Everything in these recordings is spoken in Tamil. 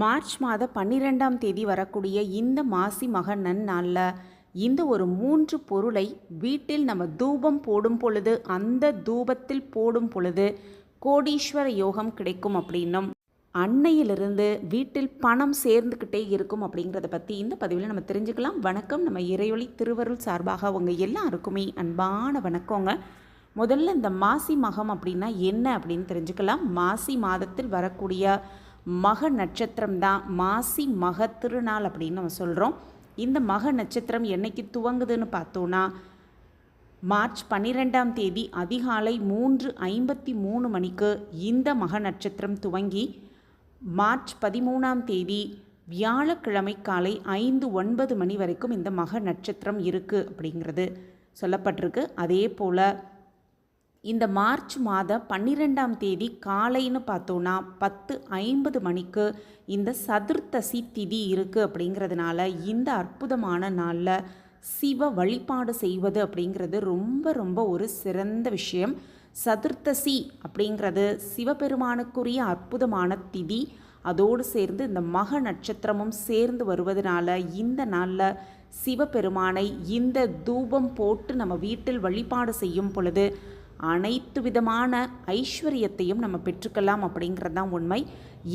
மார்ச் மாத பன்னிரெண்டாம் தேதி வரக்கூடிய இந்த மாசி மக நன்னாளில் இந்த ஒரு மூன்று பொருளை வீட்டில் நம்ம தூபம் போடும் பொழுது அந்த தூபத்தில் போடும் பொழுது கோடீஸ்வர யோகம் கிடைக்கும் அப்படின்னும். அன்னையிலிருந்து வீட்டில் பணம் சேர்ந்துக்கிட்டே இருக்கும் அப்படிங்கிறத பற்றி இந்த பதிவில் நம்ம தெரிஞ்சுக்கலாம். வணக்கம். நம்ம இறைவழி திருவருள் சார்பாக அவங்க எல்லாருக்குமே அன்பான வணக்கங்க. முதல்ல இந்த மாசி மகம் அப்படின்னா என்ன அப்படின்னு தெரிஞ்சுக்கலாம். மாசி மாதத்தில் வரக்கூடிய மக நட்சத்திரம் தான். மாசி மக திருநாள் அப்படின்னு நம்ம சொல்கிறோம் இந்த மக நட்சத்திரம் என்னைக்கு துவங்குதுன்னு பார்த்தோன்னா மார்ச் பன்னிரெண்டாம் தேதி அதிகாலை மூன்று ஐம்பத்தி மூணு மணிக்கு இந்த மக நட்சத்திரம் துவங்கி மார்ச் பதிமூணாம் தேதி வியாழக்கிழமை காலை ஐந்து ஒன்பது மணி வரைக்கும் இந்த மக நட்சத்திரம் இருக்குது அப்படிங்கிறது சொல்லப்பட்டிருக்கு. அதே போல் இந்த மார்ச் மாத பன்னிரெண்டாம் தேதி காலைன்னு பார்த்தோன்னா பத்து ஐம்பது மணிக்கு இந்த சதுர்த்தசி திதி இருக்குது அப்படிங்கிறதுனால இந்த அற்புதமான நாளில் சிவ வழிபாடு செய்வது அப்படிங்கிறது ரொம்ப ரொம்ப ஒரு சிறந்த விஷயம். சதுர்த்தசி அப்படிங்கிறது சிவபெருமானுக்குரிய அற்புதமான திதி. அதோடு சேர்ந்து இந்த மக நட்சத்திரமும் சேர்ந்து வருவதனால இந்த நாளில் சிவபெருமானை இந்த தூபம் போட்டு நம்ம வீட்டில் வழிபாடு செய்யும் பொழுது அனைத்து விதமான ஐஸ்வர்யத்தையும் நம்ம பெற்றுக்கலாம் அப்படிங்கிறது தான் உண்மை.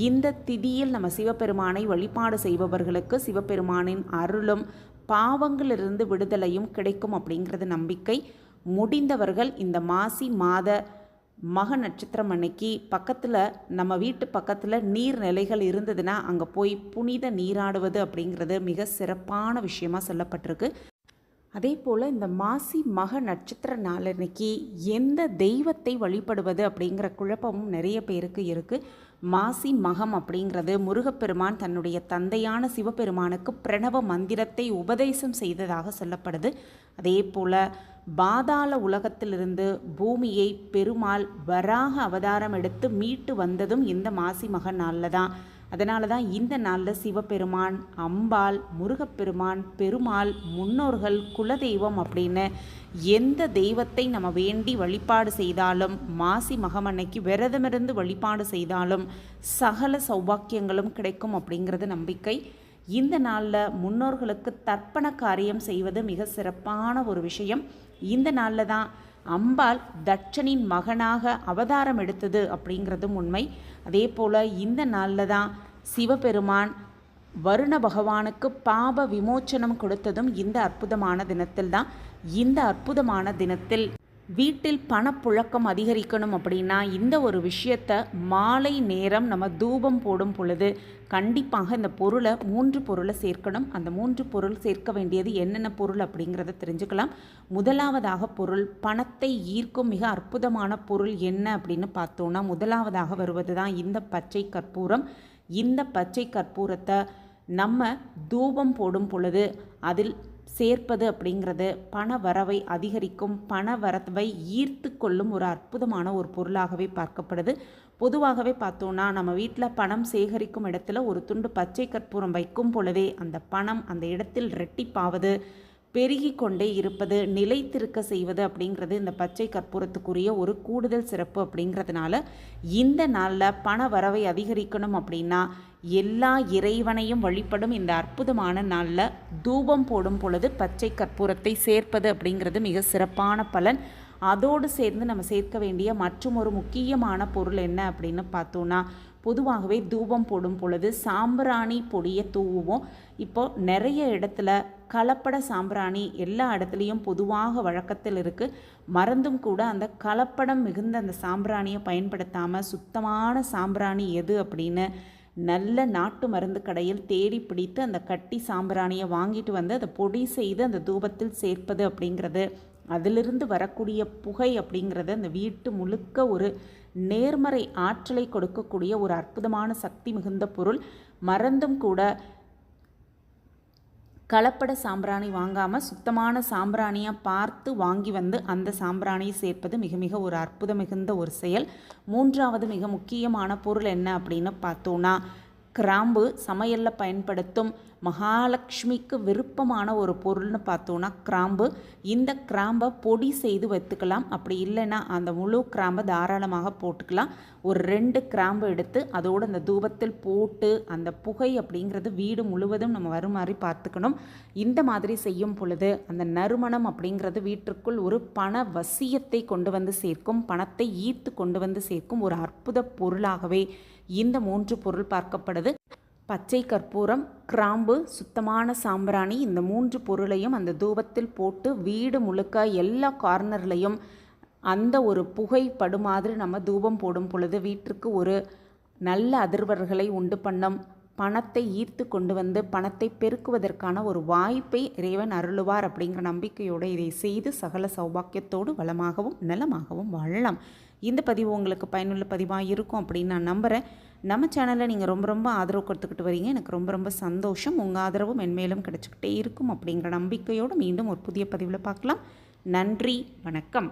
இந்த திதியில் நம்ம சிவபெருமானை வழிபாடு செய்பவர்களுக்கு சிவபெருமானின் அருளும் பாவங்களிலிருந்து விடுதலையும் கிடைக்கும் அப்படிங்கிறது நம்பிக்கை. முடிந்தவர்கள் இந்த மாசி மாத மக நட்சத்திரம் அன்னைக்கு பக்கத்தில் நம்ம வீட்டு பக்கத்தில் நீர்நிலைகள் இருந்ததுன்னா அங்கே போய் புனித நீராடுவது அப்படிங்கிறது மிக சிறப்பான விஷயமாக சொல்லப்பட்டிருக்கு. அதே போல் இந்த மாசி மக நட்சத்திர நாளன்னைக்கு எந்த தெய்வத்தை வழிபடுவது அப்படிங்கிற குழப்பமும் நிறைய பேருக்கு இருக்குது மாசி மகம் அப்படிங்கிறது முருகப்பெருமான் தன்னுடைய தந்தையான சிவபெருமானுக்கு பிரணவ மந்திரத்தை உபதேசம் செய்ததாக சொல்லப்படுது. அதே போல் பாதாள உலகத்திலிருந்து பூமியை பெருமாள் வராக அவதாரம் எடுத்து மீட்டு வந்ததும் இந்த மாசி மக நாளில் தான் அதனால தான் இந்த நாளில் சிவபெருமான் அம்பாள் முருகப்பெருமான் பெருமாள் முன்னோர்கள் குலதெய்வம் அப்படின்னு எந்த தெய்வத்தை நம்ம வேண்டி வழிபாடு செய்தாலும் மாசி மகமன்னைக்கு விரதமிருந்து வழிபாடு செய்தாலும் சகல சௌபாக்கியங்களும் கிடைக்கும் அப்படிங்கிறது நம்பிக்கை. இந்த நாளில் முன்னோர்களுக்கு தர்ப்பண காரியம் செய்வது மிக சிறப்பான ஒரு விஷயம். இந்த நாளில் தான் அம்பாள் தட்சனின் மகனாக அவதாரம் எடுத்தது அப்படிங்கிறதும் உண்மை. அதே போல் இந்த நாளில் தான் சிவபெருமான் வருண பகவானுக்கு பாப விமோச்சனம் கொடுத்ததும் இந்த அற்புதமான தினத்தில் தான். இந்த அற்புதமான தினத்தில் வீட்டில் பணப்புழக்கம் அதிகரிக்கணும் அப்படின்னா இந்த ஒரு விஷயத்த மாலை நேரம் நம்ம தூபம் போடும் பொழுது கண்டிப்பாக இந்த பொருளை மூன்று பொருளை சேர்க்கணும். அந்த மூன்று பொருள் சேர்க்க வேண்டியது என்னென்ன பொருள் அப்படிங்கிறத தெரிஞ்சுக்கலாம். முதலாவதாக பொருள் பணத்தை ஈர்க்கும் மிக அற்புதமான பொருள் என்ன அப்படின்னு பார்த்தோன்னா முதலாவதாக வருவது தான் இந்த பச்சை கற்பூரம். இந்த பச்சை கற்பூரத்தை நம்ம தூபம் போடும் பொழுது அதில் சேர்ப்பது அப்படிங்கிறது பண வரவை அதிகரிக்கும் பண வரவை ஈர்த்து கொள்ளும் ஒரு அற்புதமான ஒரு பொருளாகவே பார்க்கப்படுது. பொதுவாகவே பார்த்தோன்னா நம்ம வீட்டில் பணம் சேகரிக்கும் இடத்துல ஒரு துண்டு பச்சை கற்பூரம் வைக்கும் பொழுதே அந்த பணம் அந்த இடத்தில் ரெட்டிப்பாவது பெருகி கொண்டே இருப்பது நிலைத்திருக்க செய்வது அப்படிங்கிறது இந்த பச்சை கற்பூரத்துக்குரிய ஒரு கூடுதல் சிறப்பு அப்படிங்கிறதுனால இந்த நாளில் பண வரவை அதிகரிக்கணும் அப்படின்னா எல்லா இறைவனையும் வழிபடும் இந்த அற்புதமான நாளில் தூபம் போடும் பொழுது பச்சை கற்பூரத்தை சேர்ப்பது அப்படிங்கிறது மிக சிறப்பான பலன். அதோடு சேர்ந்து நம்ம சேர்க்க வேண்டிய மற்றும் ஒரு முக்கியமான பொருள் என்ன அப்படின்னு பார்த்தோன்னா பொதுவாகவே தூபம் போடும் பொழுது சாம்பிராணி பொடியை தூவுவோம். இப்போது நிறைய இடத்துல கலப்பட சாம்பிராணி எல்லா இடத்துலையும் பொதுவாக வழக்கத்தில் இருக்குது மறந்தும் கூட அந்த கலப்படம் மிகுந்த அந்த சாம்பிராணியை பயன்படுத்தாமல் சுத்தமான சாம்பிராணி எது அப்படின்னு நல்ல நாட்டு மருந்து கடையில் தேடி பிடித்து அந்த கட்டி சாம்பிராணியை வாங்கிட்டு வந்து அதை பொடி செய்து அந்த தூபத்தில் சேர்ப்பது அப்படிங்கிறது. அதிலிருந்து வரக்கூடிய புகை அப்படிங்கிறது அந்த வீட்டு முழுக்க ஒரு நேர்மறை ஆற்றலை கொடுக்கக்கூடிய ஒரு அற்புதமான சக்தி மிகுந்த பொருள். மறந்தும் கூட கலப்பட சாம்பிராணி வாங்காமல் சுத்தமான சாம்பிராணியாக பார்த்து வாங்கி வந்து அந்த சாம்பிராணியை சேர்ப்பது மிக மிக ஒரு அற்புதம் மிகுந்த ஒரு செயல். மூன்றாவது மிக முக்கியமான பொருள் என்ன அப்படின்னு பார்த்தோன்னா கிராம்பு சமையலில் பயன்படுத்தும் மகாலட்சுமிக்கு விருப்பமான ஒரு பொருள்னு பார்த்தோன்னா கிராம்பு. இந்த கிராம்பை பொடி செய்து வைத்துக்கலாம். அப்படி இல்லைன்னா அந்த முழு கிராம்பை தாராளமாக போட்டுக்கலாம். ஒரு ரெண்டு கிராம்பு எடுத்து அதோடு அந்த தூபத்தில் போட்டு அந்த புகை அப்படிங்கிறது வீடு முழுவதும் நம்ம வருமாறி பார்த்துக்கணும். இந்த மாதிரி செய்யும் பொழுது அந்த நறுமணம் அப்படிங்கிறது வீட்டிற்குள் ஒரு பண வசியத்தை கொண்டு வந்து சேர்க்கும் பணத்தை ஈர்த்து கொண்டு வந்து சேர்க்கும் ஒரு அற்புத பொருளாகவே இந்த மூன்று பொருள் பார்க்கப்படுது. பச்சை கற்பூரம் கிராம்பு சுத்தமான சாம்பிராணி இந்த மூன்று பொருளையும் அந்த தூபத்தில் போட்டு வீடு முழுக்க எல்லா கார்னர்லையும் அந்த ஒரு புகை படுமாதிரி நம்ம தூபம் போடும் பொழுது வீட்டிற்கு ஒரு நல்ல அதிர்வர்களை உண்டு பண்ணும். பணத்தை ஈர்த்து கொண்டு வந்து பணத்தை பெருக்குவதற்கான ஒரு வாய்ப்பை இறைவன் அருளுவார் அப்படிங்கிற நம்பிக்கையோடு இதை செய்து சகல சௌபாக்கியத்தோடு வளமாகவும் நலமாகவும் வாழலாம். இந்த பதிவு உங்களுக்கு பயனுள்ள பதிவாக இருக்கும் அப்படின்னு நான் நம்புகிறேன் நம்ம சேனலில் நீங்கள் ரொம்ப ரொம்ப ஆதரவு கொடுத்துக்கிட்டு வரீங்க. எனக்கு ரொம்ப ரொம்ப சந்தோஷம். உங்கள் ஆதரவு மென்மேலும் கிடச்சிக்கிட்டே இருக்கும் அப்படிங்கிற நம்பிக்கையோடு மீண்டும் ஒரு புதிய பதிவில் பார்க்கலாம். நன்றி. வணக்கம்.